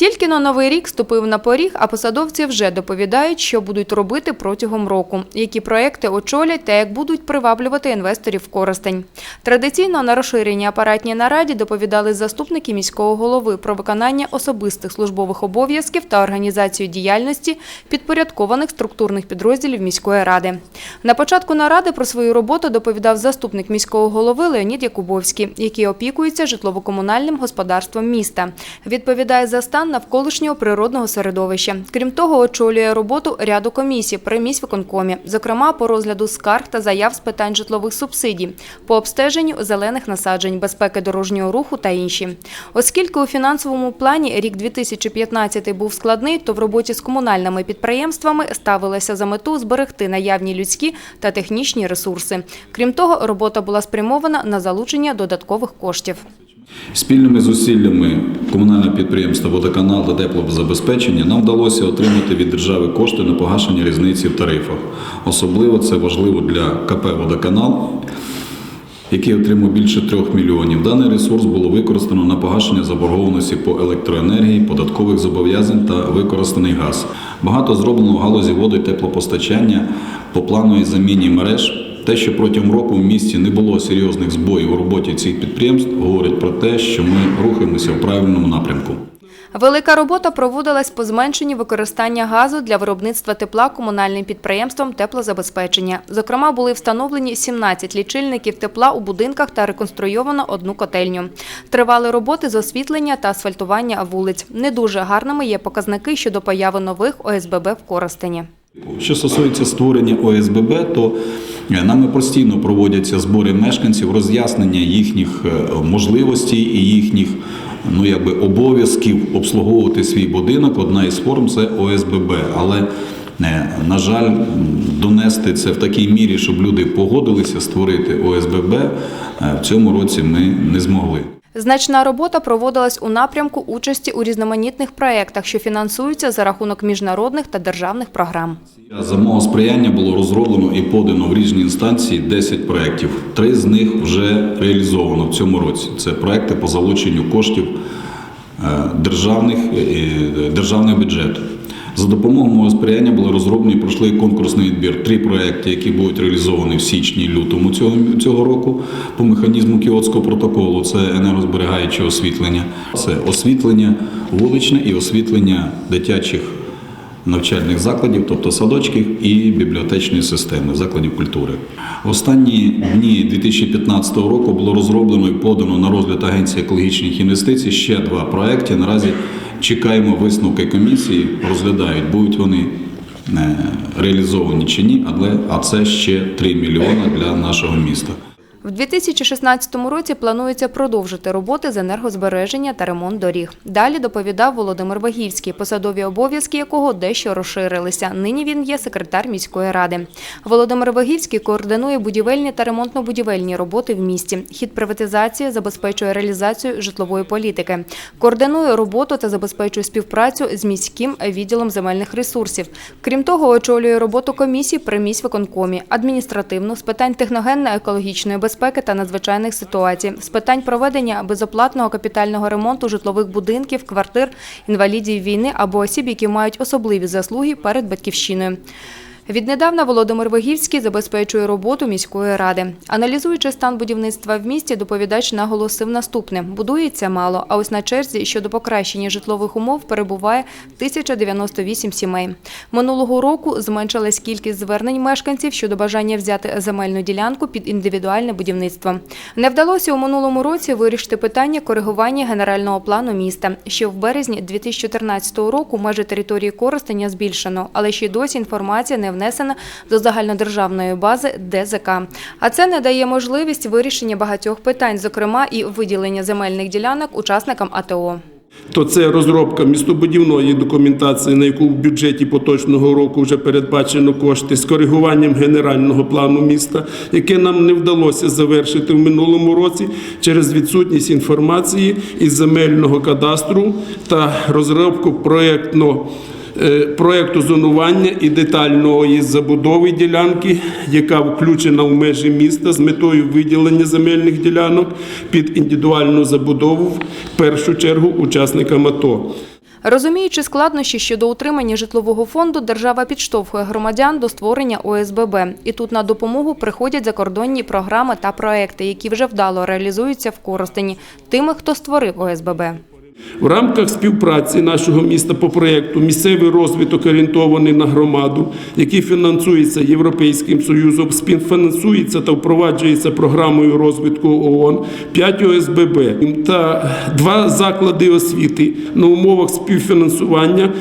Тільки на новий рік ступив на поріг, а посадовці вже доповідають, що будуть робити протягом року, які проекти очолять та як будуть приваблювати інвесторів в Коростень. Традиційно на розширеній апаратній нараді доповідали заступники міського голови про виконання особистих службових обов'язків та організацію діяльності підпорядкованих структурних підрозділів міської ради. На початку наради про свою роботу доповідав заступник міського голови Леонід Якубовський, який опікується житлово-комунальним господарством міста. Відповідає за стан навколишнього природного середовища. Крім того, очолює роботу ряду комісій при міськвиконкомі, зокрема по розгляду скарг та заяв з питань житлових субсидій, по обстеженню зелених насаджень, безпеки дорожнього руху та інші. Оскільки у фінансовому плані рік 2015 був складний, то в роботі з комунальними підприємствами ставилося за мету зберегти наявні людські та технічні ресурси. Крім того, робота була спрямована на залучення додаткових коштів. Спільними зусиллями комунального підприємства Водоканал та теплозабезпечення нам вдалося отримати від держави кошти на погашення різниці в тарифах. Особливо це важливо для КП Водоканал, який отримав більше трьох мільйонів. Даний ресурс було використано на погашення заборгованості по електроенергії, податкових зобов'язань та використаний газ. Багато зроблено в галузі води і теплопостачання по плановій заміні мереж. Те, що протягом року в місті не було серйозних збоїв у роботі цих підприємств, говорить про те, що ми рухаємося в правильному напрямку. Велика робота проводилась по зменшенню використання газу для виробництва тепла комунальним підприємством теплозабезпечення. Зокрема, були встановлені 17 лічильників тепла у будинках та реконструйовано одну котельню. Тривали роботи з освітлення та асфальтування вулиць. Не дуже гарними є показники щодо появи нових ОСББ в Коростені. Що стосується створення ОСББ, то е, нами постійно проводяться збори мешканців, роз'яснення їхніх е, можливостей і їхніх ну, якби, обов'язків обслуговувати свій будинок. Одна із форм це ОСББ. Але, е, на жаль, донести це в такій мірі, щоб люди погодилися створити ОСББ, в цьому році ми не змогли. Значна робота проводилась у напрямку участі у різноманітних проєктах, що фінансуються за рахунок міжнародних та державних програм. За мого сприяння було розроблено і подано в різні інстанції 10 проєктів. Три з них вже реалізовано в цьому році. Це проекти по залученню коштів е, державних, е, державного бюджету. За допомогою мого сприяння були розроблені пройшли конкурсний відбір. Три проекти, які будуть реалізовані в січні лютому цього, цього року по механізму Кіотського протоколу. Це енергозберігаюче освітлення, це освітлення вуличне і освітлення дитячих навчальних закладів, тобто садочків і бібліотечної системи закладів культури. Останні дні 2015 року було розроблено і подано на розгляд Агенції екологічних інвестицій ще два проекти. Наразі чекаємо висновки комісії, розглядають, будуть вони е, реалізовані чи ні, але а це ще 3 мільйони для нашого міста. В 2016 році планується продовжити роботи з енергозбереження та ремонт доріг. Далі доповідав Володимир Вагівський, посадові обов'язки якого дещо розширилися. Нині він є секретар міської ради. Володимир Вагівський координує будівельні та ремонтно-будівельні роботи в місті. Хід приватизації забезпечує реалізацію житлової політики, координує роботу та забезпечує співпрацю з міським відділом земельних ресурсів. Крім того, очолює роботу комісій при міськвиконкомі, адміністративну з питань техногенно-екологічної безпеки та надзвичайних ситуацій, з питань проведення безоплатного капітального ремонту житлових будинків, квартир, інвалідів війни або осіб, які мають особливі заслуги перед батьківщиною. Віднедавна Володимир Вагівський забезпечує роботу міської ради. Аналізуючи стан будівництва в місті, доповідач наголосив наступне: будується мало, а ось на черзі щодо покращення житлових умов перебуває 1098 сімей. Минулого року зменшилась кількість звернень мешканців щодо бажання взяти земельну ділянку під індивідуальне будівництво. Не вдалося у минулому році вирішити питання коригування генерального плану міста. Ще в березні 2014 року межі території Коростеня збільшено, але ще й досі інформація не внесена до загальнодержавної бази ДЗК. А це не дає можливість вирішення багатьох питань, зокрема і виділення земельних ділянок учасникам АТО. то це розробка містобудівної документації, на яку в бюджеті поточного року вже передбачено кошти з коригуванням генерального плану міста, яке нам не вдалося завершити в минулому році через відсутність інформації із земельного кадастру та розробку проєктного е, проєкту зонування і детальної забудови ділянки, яка включена в межі міста з метою виділення земельних ділянок під індивідуальну забудову в першу чергу учасникам АТО. Розуміючи складнощі щодо утримання житлового фонду, держава підштовхує громадян до створення ОСББ. І тут на допомогу приходять закордонні програми та проекти, які вже вдало реалізуються в Коростені тими, хто створив ОСББ. В рамках співпраці нашого міста по проєкту Місцевий розвиток орієнтований на громаду, який фінансується Європейським Союзом, співфінансується та впроваджується програмою розвитку ООН, 5 ОСББ та два заклади освіти на умовах співфінансування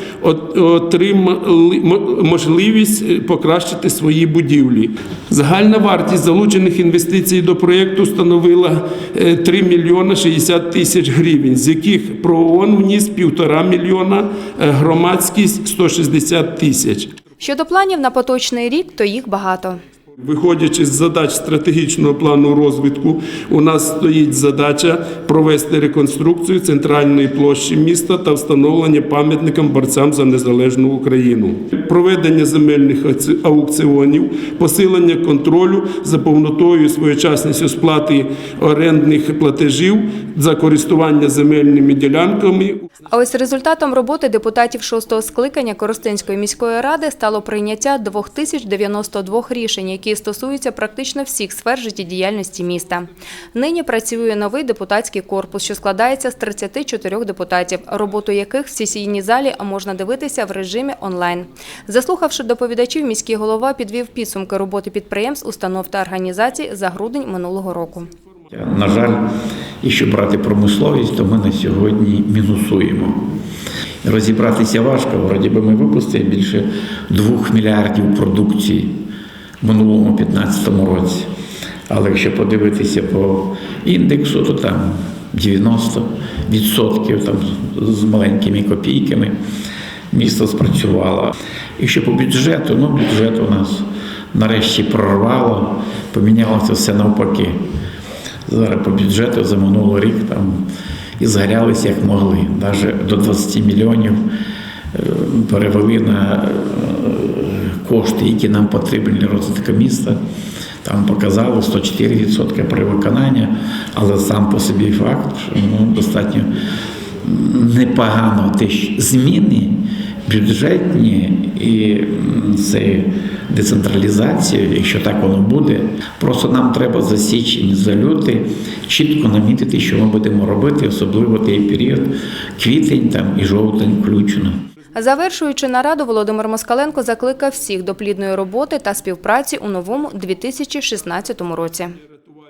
отримали можливість е, покращити свої будівлі. Загальна вартість залучених інвестицій до проєкту становила е, 3 мільйони 60 тисяч гривень, з яких ПРООН вніс півтора мільйона, е, громадськість 160 тисяч. Щодо планів на поточний рік, то їх багато. Виходячи з задач стратегічного плану розвитку, у нас стоїть задача провести реконструкцію центральної площі міста та встановлення пам'ятникам борцям за незалежну Україну, проведення земельних аукціонів, посилення контролю за повнотою своєчасністю сплати орендних платежів за користування земельними ділянками А ось результатом роботи депутатів шостого скликання Коростенської міської ради стало прийняття 2092 рішень, які стосуються практично всіх сфер життєдіяльності міста. Нині працює новий депутатський корпус, що складається з 34 депутатів, роботу яких в сесійній залі можна дивитися в режимі онлайн. Заслухавши доповідачів, міський голова підвів підсумки роботи підприємств, установ та організацій за грудень минулого року. На жаль, якщо брати промисловість, то ми на сьогодні мінусуємо. Розібратися важко, вроді би ми випустили більше 2 мільярдів продукції в минулому 2015 році. Але якщо подивитися по індексу, то там 90% там, з маленькими копійками місто спрацювало. Якщо по бюджету, ну бюджет у нас нарешті прорвало, помінялося все навпаки. Зараз по бюджету за минулий рік там і згарялися як могли. Навіть до 20 мільйонів е, перевели на е, кошти, які нам потрібні для розвитку міста. Там показали 104% при виконанні, але сам по собі факт, що ну, достатньо непогано що зміни бюджетні і це децентралізація, якщо так воно буде. Просто нам треба за січень, за лютий чітко намітити, що ми будемо робити, особливо той період, квітень там і жовтень включно. Завершуючи нараду, Володимир Москаленко закликав всіх до плідної роботи та співпраці у новому 2016 році.